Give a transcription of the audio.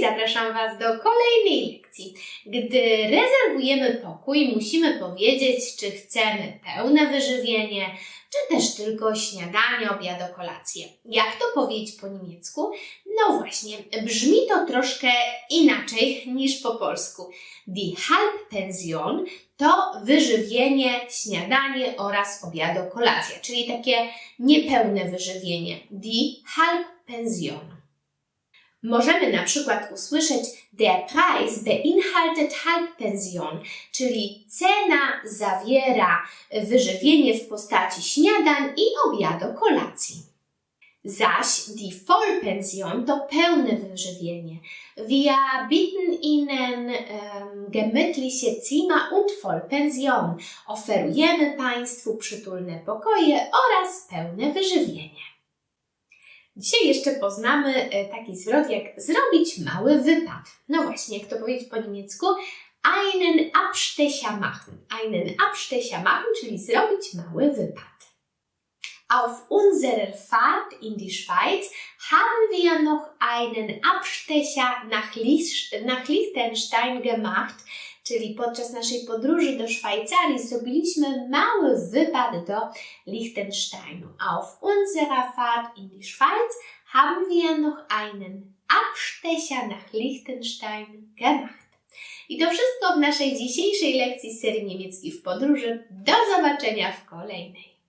Zapraszam Was do kolejnej lekcji. Gdy rezerwujemy pokój, musimy powiedzieć, czy chcemy pełne wyżywienie, czy też tylko śniadanie, obiad, kolację. Jak to powiedzieć po niemiecku? No właśnie, brzmi to troszkę inaczej niż po polsku. Die Halbpension to wyżywienie, śniadanie oraz obiad, kolacja, czyli takie niepełne wyżywienie. Die Halbpension. Możemy na przykład usłyszeć Der Preis beinhaltet Halbpension, czyli cena zawiera wyżywienie w postaci śniadań i obiadu kolacji. Zaś die Vollpension to pełne wyżywienie. Wir bieten Ihnen gemütliche Zimmer und Vollpension. Oferujemy Państwu przytulne pokoje oraz pełne wyżywienie. Dzisiaj jeszcze poznamy e, taki zwrot jak zrobić mały wypad. No właśnie, jak to powiedzieć po niemiecku? Einen Abstecher machen. Einen Abstecher machen, czyli zrobić mały wypad. Auf unserer Fahrt in die Schweiz haben wir noch einen Abstecher nach, Liechtenstein gemacht, czyli podczas naszej podróży do Szwajcarii zrobiliśmy mały wypad do Liechtensteinu. Auf unserer Fahrt in die Schweiz haben wir noch einen Abstecher nach Liechtenstein gemacht. I to wszystko w naszej dzisiejszej lekcji serii niemiecki w podróży. Do zobaczenia w kolejnej.